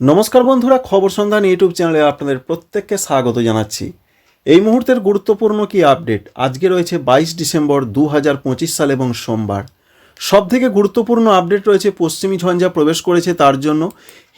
নমস্কার বন্ধুরা, খবর সন্ধান ইউটিউব চ্যানেলে আপনাদের প্রত্যেককে স্বাগত জানাচ্ছি। এই মুহূর্তের গুরুত্বপূর্ণ কি আপডেট? আজকে রয়েছে বাইশ ডিসেম্বর দু হাজার পঁচিশ সাল এবং সোমবার। সবথেকে গুরুত্বপূর্ণ আপডেট রয়েছে পশ্চিমী ঝঞ্ঝা প্রবেশ করেছে তার জন্য।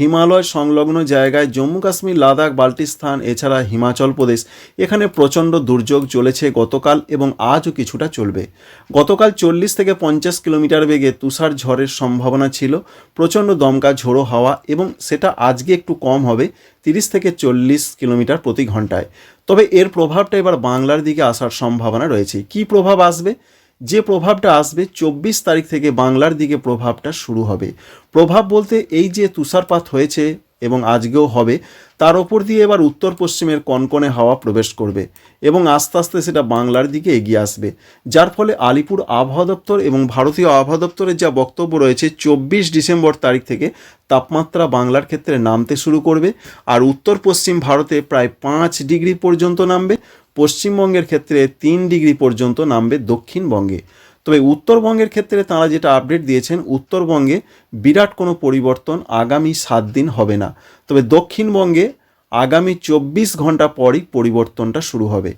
হিমালয় সংলগ্ন জায়গায় জম্মু কাশ্মীর, লাদাখ, বাল্টিস্তান, এছাড়া হিমাচল প্রদেশ। এখানে প্রচণ্ড দুর্যোগ চলেছে গতকাল এবং আজও কিছুটা চলবে। গতকাল চল্লিশ থেকে পঞ্চাশ কিলোমিটার বেগে তুষার ঝড়ের সম্ভাবনা ছিল। প্রচণ্ড দমকা, ঝোড়ো হাওয়া এবং সেটা আজকে একটু কম হবে, তিরিশ থেকে চল্লিশ কিলোমিটার প্রতি ঘন্টায় তবে এর প্রভাবটা এবার বাংলার দিকে আসার সম্ভাবনা রয়েছে। কী প্রভাব আসবে? যে প্রভাবটা আসবে চব্বিশ তারিখ থেকে বাংলার দিকে প্রভাবটা শুরু হবে। প্রভাব বলতে এই যে তুষারপাত হয়েছে এবং আজকেও হবে, তার ওপর দিয়ে এবার উত্তর পশ্চিমের কনকনে হাওয়া প্রবেশ করবে এবং আস্তে আস্তে সেটা বাংলার দিকে এগিয়ে আসবে। যার ফলে আলিপুর আবহাওয়া দপ্তর এবং ভারতীয় আবহাওয়া দপ্তরের যা বক্তব্য রয়েছে, চব্বিশ ডিসেম্বর তারিখ থেকে তাপমাত্রা বাংলার ক্ষেত্রে নামতে শুরু করবে আর উত্তর পশ্চিম ভারতে প্রায় পাঁচ ডিগ্রি পর্যন্ত নামবে। পশ্চিমবঙ্গের ক্ষেত্রে তিন ডিগ্রি পর্যন্ত নামবে দক্ষিণবঙ্গে। তবে উত্তরবঙ্গের ক্ষেত্রে তাঁরা যেটা আপডেট দিয়েছেন, উত্তরবঙ্গে বিরাট কোনো পরিবর্তন আগামী সাত দিন হবে না। তবে দক্ষিণবঙ্গে আগামী চব্বিশ ঘণ্টা পরই পরিবর্তনটা শুরু হবে।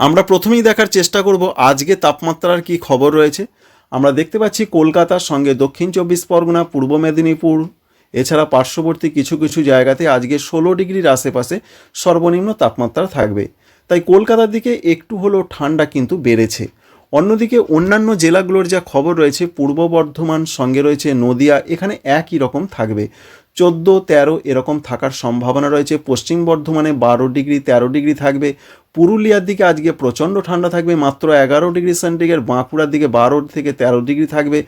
আমরা প্রথমেই দেখার চেষ্টা করব আজকে তাপমাত্রার কি খবর রয়েছে। আমরা দেখতে পাচ্ছি কলকাতার সঙ্গে দক্ষিণ চব্বিশ পরগনা, পূর্ব মেদিনীপুর, এছাড়া পার্শ্ববর্তী কিছু কিছু জায়গাতে আজকে ষোলো ডিগ্রির আশেপাশে সর্বনিম্ন তাপমাত্রা থাকবে। তাই কলকাতার দিকে একটু হলেও ঠান্ডা কিন্তু বেড়েছে। অন্যদিকে অন্যান্য জেলাগুলোর যা খবর রয়েছে, পূর্ব বর্ধমান সঙ্গে রয়েছে নদিয়া, এখানে একই রকম থাকবে। চোদ্দ, তেরো এরকম থাকার সম্ভাবনা রয়েছে। পশ্চিম বর্ধমানে বারো ডিগ্রি, তেরো ডিগ্রি থাকবে। পুরুলিয়ার দিকে আজকে প্রচণ্ড ঠান্ডা থাকবে, মাত্র এগারো ডিগ্রি সেন্টিগ্রেড, বাঁকুড়ার দিকে বারো থেকে তেরো ডিগ্রি থাকবে,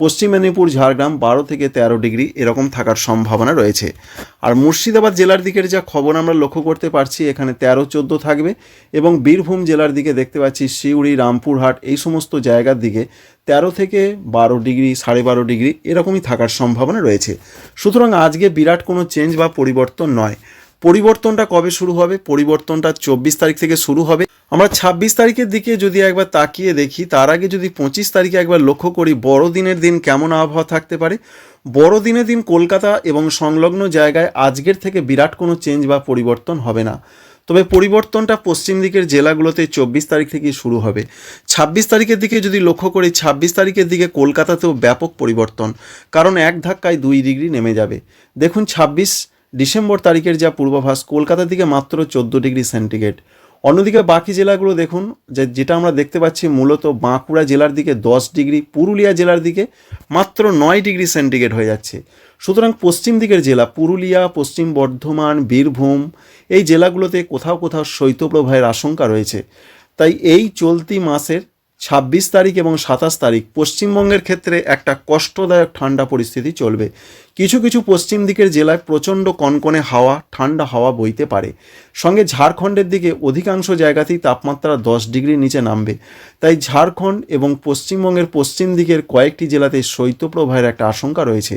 পশ্চিম মেদিনীপুর, ঝাড়গ্রাম বারো থেকে তেরো ডিগ্রি এরকম থাকার সম্ভাবনা রয়েছে। আর মুর্শিদাবাদ জেলার দিকের যা খবর আমরা লক্ষ্য করতে পারছি, এখানে তেরো চোদ্দ থাকবে এবং বীরভূম জেলার দিকে দেখতে পাচ্ছি সিউড়ি, রামপুরহাট এই সমস্ত জায়গার দিকে তেরো থেকে বারো ডিগ্রি, সাড়ে বারো ডিগ্রি এরকমই থাকার সম্ভাবনা রয়েছে। সুতরাং আজকে বিরাট কোনো চেঞ্জ বা পরিবর্তন নয়। পরিবর্তনটা কবে শুরু হবে? পরিবর্তনটা চব্বিশ তারিখ থেকে শুরু হবে। আমরা ছাব্বিশ তারিখের দিকে যদি একবার তাকিয়ে দেখি, তার আগে যদি পঁচিশ তারিখে একবার লক্ষ্য করি, বড়দিনের দিন কেমন আবহাওয়া থাকতে পারে? বড়দিনের দিন কলকাতা এবং সংলগ্ন জায়গায় আজকের থেকে বিরাট কোনো চেঞ্জ বা পরিবর্তন হবে না। তবে পরিবর্তনটা পশ্চিম দিকের জেলাগুলোতে চব্বিশ তারিখ থেকে শুরু হবে। ছাব্বিশ তারিখের দিকে যদি লক্ষ্য করি, ছাব্বিশ তারিখের দিকে কলকাতাতেও ব্যাপক পরিবর্তন। কারণ এক ধাক্কায় দুই ডিগ্রি নেমে যাবে। দেখুন, ছাব্বিশ ডিসেম্বর তারিখের যা পূর্বাভাস, কলকাতার দিকে মাত্র চোদ্দ ডিগ্রি সেন্টিগ্রেড। অন্যদিকে বাকি জেলাগুলো দেখুন, যে যেটা আমরা দেখতে পাচ্ছি মূলত বাঁকুড়া জেলার দিকে দশ ডিগ্রি, পুরুলিয়া জেলার দিকে মাত্র নয় ডিগ্রি সেন্টিগ্রেড হয়ে যাচ্ছে। সুতরাং পশ্চিম দিকের জেলা, পুরুলিয়া, পশ্চিম বর্ধমান, বীরভূম, এই জেলাগুলোতে কোথাও কোথাও শৈত্যপ্রবাহের আশঙ্কা রয়েছে। তাই এই চলতি মাসের ছাব্বিশ তারিখ এবং সাতাশ তারিখ পশ্চিমবঙ্গের ক্ষেত্রে একটা কষ্টদায়ক ঠান্ডা পরিস্থিতি চলবে। কিছু কিছু পশ্চিম দিকের জেলায় প্রচণ্ড কনকনে হাওয়া, ঠান্ডা হাওয়া বইতে পারে। সঙ্গে ঝাড়খণ্ডের দিকে অধিকাংশ জায়গাতেই তাপমাত্রা দশ ডিগ্রির নিচে নামবে। তাই ঝাড়খণ্ড এবং পশ্চিমবঙ্গের পশ্চিম দিকের কয়েকটি জেলাতে শৈত্যপ্রবাহের একটা আশঙ্কা রয়েছে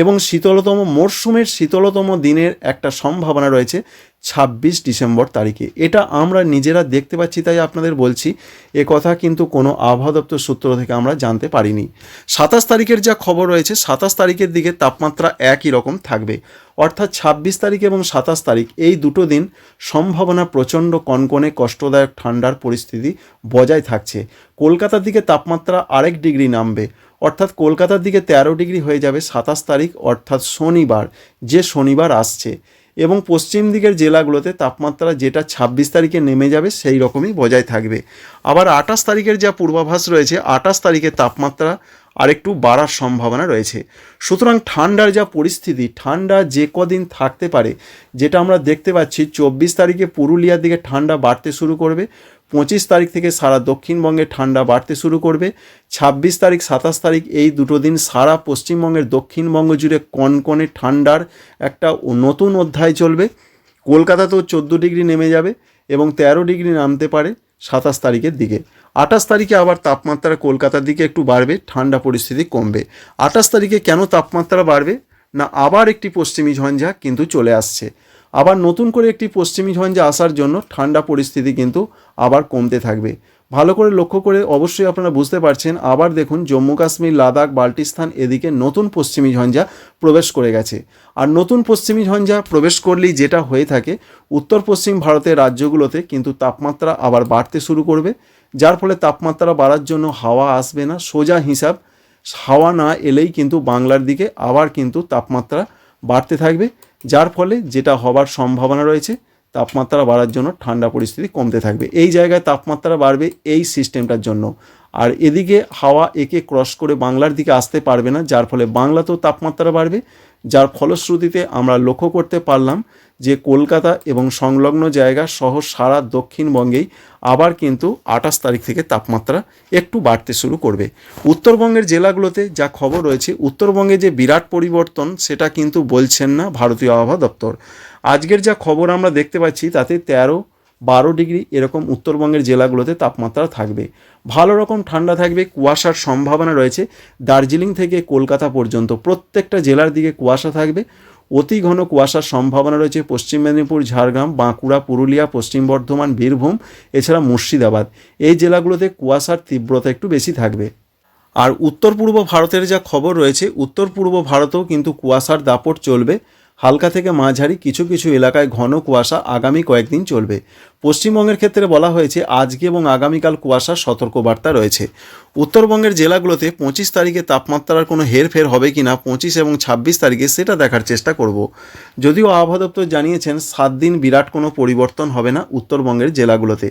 এবং শীতলতম, মরশুমের শীতলতম দিনের একটা সম্ভাবনা রয়েছে ছাব্বিশ ডিসেম্বর তারিখে। এটা আমরা নিজেরা দেখতে পাচ্ছি, তাই আপনাদের বলছি, এ কথা কিন্তু কোনো আবহাওয়া দপ্তর সূত্র থেকে আমরা জানতে পারিনি। সাতাশ তারিখের যা খবর রয়েছে, সাতাশ তারিখের দিকে তাপমাত্রা একই রকম থাকবে। অর্থাৎ ছাব্বিশ তারিখ এবং সাতাশ তারিখ এই দুটো দিন সম্ভাবনা প্রচণ্ড কনকনে কষ্টদায়ক ঠান্ডার পরিস্থিতি বজায় থাকছে। কলকাতার দিকে তাপমাত্রা আরেক ডিগ্রি নামবে। অর্থাৎ কলকাতার দিকে তেরো ডিগ্রি হয়ে যাবে সাতাশ তারিখ, অর্থাৎ শনিবার, যে শনিবার আসছে। এবং পশ্চিম দিকের জেলাগুলোতে তাপমাত্রা যেটা ছাব্বিশ তারিখে নেমে যাবে সেই রকমই বজায় থাকবে। আবার আঠাশ তারিখের যা পূর্বাভাস রয়েছে, আঠাশ তারিখে তাপমাত্রা আরেকটু বাড়ার সম্ভাবনা রয়েছে। সুতরাং ঠান্ডার যা পরিস্থিতি, ঠান্ডা যে কদিন থাকতে পারে, যেটা আমরা দেখতে পাচ্ছি, চব্বিশ তারিখে পুরুলিয়ার দিকে ঠান্ডা বাড়তে শুরু করবে, পঁচিশ তারিখ থেকে সারা দক্ষিণবঙ্গে ঠান্ডা বাড়তে শুরু করবে, ছাব্বিশ তারিখ, সাতাশ তারিখ এই দুটো দিন সারা পশ্চিমবঙ্গের দক্ষিণবঙ্গ জুড়ে কনকনে ঠান্ডার একটা নতুন অধ্যায় চলবে। কলকাতাতেও চোদ্দ ডিগ্রি নেমে যাবে এবং তেরো ডিগ্রি নামতে পারে সাতাশ তারিখের দিকে। আঠাশ তারিখে আবার তাপমাত্রা কলকাতার দিকে একটু বাড়বে, ঠান্ডা পরিস্থিতি কমবে। আঠাশ তারিখে কেন তাপমাত্রা বাড়বে? না, আবার একটি পশ্চিমী ঝঞ্ঝা কিন্তু চলে আসছে। আবার নতুন করে একটি পশ্চিমী ঝঞ্ঝা আসার জন্য ঠান্ডা পরিস্থিতি কিন্তু আবার কমতে থাকবে। ভালো করে লক্ষ্য করে অবশ্যই আপনারা বুঝতে পারছেন, আবার দেখুন জম্মু কাশ্মীর, লাদাখ, বাল্টিস্তান এদিকে নতুন পশ্চিমী ঝঞ্ঝা প্রবেশ করে গেছে। আর নতুন পশ্চিমী ঝঞ্ঝা প্রবেশ করলেই যেটা হয়ে থাকে, উত্তর পশ্চিম ভারতের রাজ্যগুলোতে কিন্তু তাপমাত্রা আবার বাড়তে শুরু করবে। যার ফলে তাপমাত্রা বাড়ার জন্য হাওয়া আসবে না, সোজা হিসাব, হাওয়া না এলেই কিন্তু বাংলার দিকে আবার কিন্তু তাপমাত্রা বাড়তে থাকবে, যার ফলে যেটা হবার সম্ভাবনা রয়েছে, তাপমাত্রা বাড়ার জন্য ঠান্ডা পরিস্থিতি কমতে থাকবে। এই জায়গায় তাপমাত্রা বাড়বে এই সিস্টেমটার জন্য। আর এদিকে হাওয়া একে ক্রস করে বাংলার দিকে আসতে পারবে না, যার ফলে বাংলাতেও তাপমাত্রা বাড়বে, যার ফলশ্রুতিতে আমরা লক্ষ্য করতে পারলাম যে কলকাতা এবং সংলগ্ন জায়গা সহ সারা দক্ষিণবঙ্গেই আবার কিন্তু আঠাশ তারিখ থেকে তাপমাত্রা একটু বাড়তে শুরু করবে। উত্তরবঙ্গের জেলাগুলোতে যা খবর রয়েছে, উত্তরবঙ্গে যে বিরাট পরিবর্তন সেটা কিন্তু বলছেন না ভারতীয় আবহাওয়া দপ্তর। আজকের যা খবর আমরা দেখতে পাচ্ছি, তাতে তেরো বারো ডিগ্রি এরকম উত্তরবঙ্গের জেলাগুলোতে তাপমাত্রা থাকবে। ভালো রকম ঠান্ডা থাকবে কুয়াশার সম্ভাবনা রয়েছে। দার্জিলিং থেকে কলকাতা পর্যন্ত প্রত্যেকটা জেলার দিকে কুয়াশা থাকবে। অতি ঘন কুয়াশার সম্ভাবনা রয়েছে পশ্চিম মেদিনীপুর, ঝাড়গ্রাম, বাঁকুড়া, পুরুলিয়া, পশ্চিম বর্ধমান, বীরভূম, এছাড়া মুর্শিদাবাদ। এই জেলাগুলোতে কুয়াশার তীব্রতা একটু বেশি থাকবে। আর উত্তর পূর্ব ভারতের যা খবর রয়েছে, উত্তর পূর্ব ভারতেও কিন্তু কুয়াশার দাপট চলবে। হালকা থেকে মাঝারি কিছু কিছু এলাকায় ঘন কুয়াশা আগামী কয়েকদিন চলবে। পশ্চিমবঙ্গের ক্ষেত্রে বলা হয়েছে, আজকে এবং আগামীকাল কুয়াশার সতর্কবার্তা রয়েছে। উত্তরবঙ্গের জেলাগুলোতে পঁচিশ তারিখে তাপমাত্রার কোনো হেরফের হবে কি না পঁচিশ এবং ছাব্বিশ তারিখে সেটা দেখার চেষ্টা করব। যদিও আবহাওয়া দপ্তর জানিয়েছেন, সাত দিন বিরাট কোনো পরিবর্তন হবে না উত্তরবঙ্গের জেলাগুলোতে।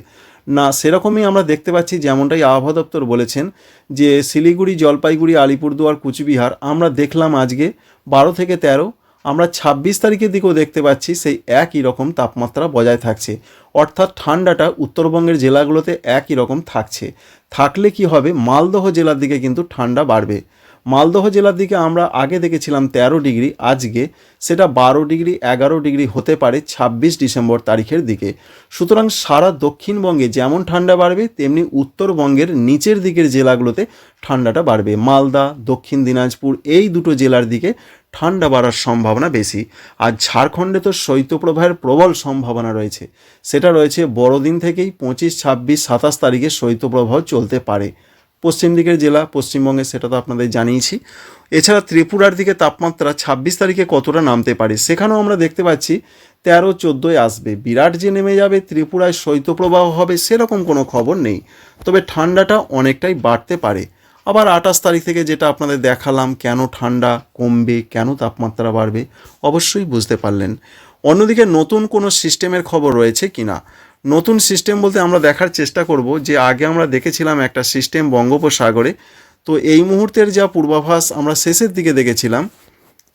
না, সেরকমই আমরা দেখতে পাচ্ছি যেমনটাই আবহাওয়া দপ্তর বলেছেন যে শিলিগুড়ি, জলপাইগুড়ি, আলিপুরদুয়ার, কুচবিহার আমরা দেখলাম আজকে বারো থেকে তেরো আমরা ছাব্বিশ তারিখের দিকেও দেখতে পাচ্ছি সেই একই রকম তাপমাত্রা বজায় থাকছে। অর্থাৎ ঠান্ডাটা উত্তরবঙ্গের জেলাগুলোতে একই রকম থাকছে। থাকলে কি হবে? মালদহ জেলার দিকে কিন্তু ঠান্ডা বাড়বে। মালদহ জেলার দিকে আমরা আগে দেখেছিলাম তেরো ডিগ্রি, আজকে সেটা বারো ডিগ্রি, এগারো ডিগ্রি হতে পারে ছাব্বিশ ডিসেম্বর তারিখের দিকে। সুতরাং সারা দক্ষিণবঙ্গে যেমন ঠান্ডা বাড়বে, তেমনি উত্তরবঙ্গের নিচের দিকের জেলাগুলোতে ঠান্ডাটা বাড়বে। মালদা, দক্ষিণ দিনাজপুর এই দুটো জেলার দিকে ঠান্ডা বাড়ার সম্ভাবনা বেশি। আর ঝাড়খণ্ডে তো শৈত্যপ্রবাহের প্রবল সম্ভাবনা রয়েছে। সেটা রয়েছে বড়দিন থেকেই পঁচিশ, ছাব্বিশ, সাতাশ তারিখে শৈত্যপ্রবাহ চলতে পারে। পশ্চিম দিকের জেলা পশ্চিমবঙ্গে সেটা তো আপনাদের জানিয়েছি। এছাড়া ত্রিপুরার দিকে তাপমাত্রা ছাব্বিশ তারিখে কতটা নামতে পারে সেখানেও আমরা দেখতে পাচ্ছি তেরো চোদ্দোয় আসবে। বিরাট যে নেমে যাবে, ত্রিপুরায় শৈত্যপ্রবাহ হবে, সেরকম কোনো খবর নেই। তবে ঠান্ডাটা অনেকটাই বাড়তে পারে। আবার আঠাশ তারিখ থেকে যেটা আপনাদের দেখালাম, কেন ঠান্ডা কমবে, কেন তাপমাত্রা বাড়বে, অবশ্যই বুঝতে পারলেন। অন্যদিকে নতুন কোনো সিস্টেমের খবর রয়েছে কি না নতুন সিস্টেম বলতে আমরা দেখার চেষ্টা করব যে আগে আমরা দেখেছিলাম একটা সিস্টেম বঙ্গোপসাগরে। তো এই মুহূর্তের যা পূর্বাভাস আমরা শেষের দিকে দেখেছিলাম।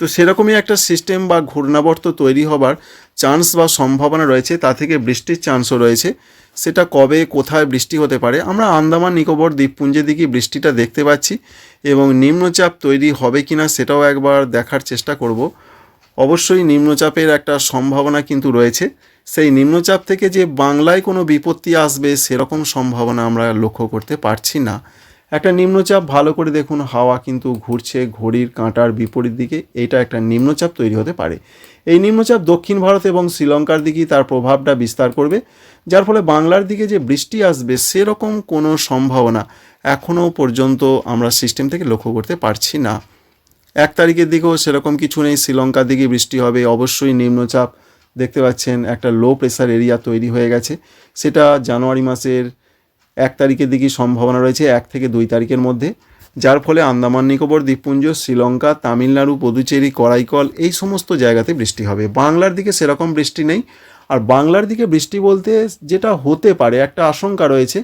তো সেরকমই একটা সিস্টেম বা ঘূর্ণাবর্ত তৈরি হবার চান্স বা সম্ভাবনা রয়েছে, তা থেকে বৃষ্টির চান্সও রয়েছে। সেটা কবে, কোথায় বৃষ্টি হতে পারে? আমরা আন্দামান, নিকোবর, দ্বীপপুঞ্জের দিকে বৃষ্টিটা দেখতে পাচ্ছি এবং নিম্নচাপ তৈরি হবে কি না সেটাও একবার দেখার চেষ্টা করব। অবশ্যই নিম্নচাপের একটা সম্ভাবনা কিন্তু রয়েছে। সেই নিম্নচাপ থেকে যে বাংলায় কোনো বিপত্তি আসবে, সেরকম সম্ভাবনা আমরা লক্ষ্য করতে পারছি না। একটা নিম্নচাপ, ভালো করে দেখুন, হাওয়া কিন্তু ঘুরছে ঘড়ির কাঁটার বিপরীত দিকে। এটা একটা নিম্নচাপ তৈরি হতে পারে। এই নিম্নচাপ দক্ষিণ ভারত এবং শ্রীলঙ্কার দিকেই তার প্রভাবটা বিস্তার করবে, যার ফলে বাংলার দিকে যে বৃষ্টি আসবে, সেরকম কোনো সম্ভাবনা এখনও পর্যন্ত আমরা সিস্টেম থেকে লক্ষ্য করতে পারছি না। এক তারিখের দিকেও সেরকম কিছু নেই। শ্রীলঙ্কার দিকে বৃষ্টি হবে, অবশ্যই নিম্নচাপ দেখতে পাচ্ছেন। একটা লো প্রেসার এরিয়া তৈরি হয়ে গেছে। সেটা জানুয়ারি মাসের এক তারিখের দিকে সম্ভাবনা রয়েছে, এক থেকে দুই তারিখের মধ্যে। যার ফলে আন্দামান নিকোবর, দ্বীপপুঞ্জ, শ্রীলঙ্কা, তামিলনাড়ু, পদুচেরি, করাইকল এই সমস্ত জায়গাতে বৃষ্টি হবে। বাংলার দিকে সেরকম বৃষ্টি নেই। আর বাংলার দিকে বৃষ্টি বলতে যেটা হতে পারে, একটা আশঙ্কা রয়েছে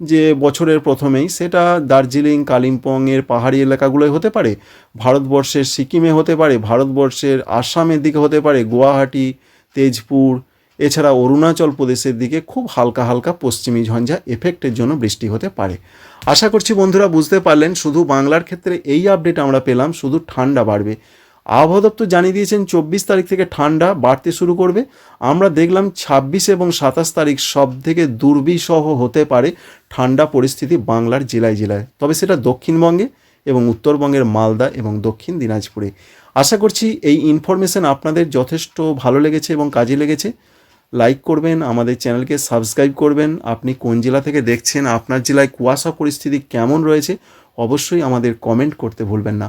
যে বছরের প্রথমেই সেটা দার্জিলিং কালিম্পংয়ের পাহাড়ি এলাকাগুলোয় হতে পারে, ভারতবর্ষের সিকিমে হতে পারে, ভারতবর্ষের আসামের দিকে হতে পারে, গুয়াহাটি, তেজপুর, এছাড়া অরুণাচল প্রদেশের দিকে খুব হালকা হালকা পশ্চিমী ঝঞ্ঝা এফেক্টের জন্য বৃষ্টি হতে পারে। আশা করছি বন্ধুরা বুঝতে পারলেন, শুধু বাংলার ক্ষেত্রে এই আপডেট আমরা পেলাম, শুধু ঠান্ডা বাড়বে। আবহাওয়া দপ্তর জানিয়ে দিয়েছেন চব্বিশ তারিখ থেকে ঠান্ডা বাড়তে শুরু করবে। আমরা দেখলাম ছাব্বিশ এবং সাতাশ তারিখ সব থেকে দুর্বিসহ হতে পারে ঠান্ডা পরিস্থিতি বাংলার জেলায় জেলায়। তবে সেটা দক্ষিণবঙ্গে এবং উত্তরবঙ্গের মালদা এবং দক্ষিণ দিনাজপুরে। আশা করছি এই ইনফরমেশন আপনাদের যথেষ্ট ভালো লেগেছে এবং কাজে লেগেছে। লাইক করবেন, আমাদের চ্যানেলকে সাবস্ক্রাইব করবেন। আপনি কোন জেলা থেকে দেখছেন, আপনার জেলায় কুয়াশা পরিস্থিতি কেমন রয়েছে, অবশ্যই আমাদের কমেন্ট করতে ভুলবেন না।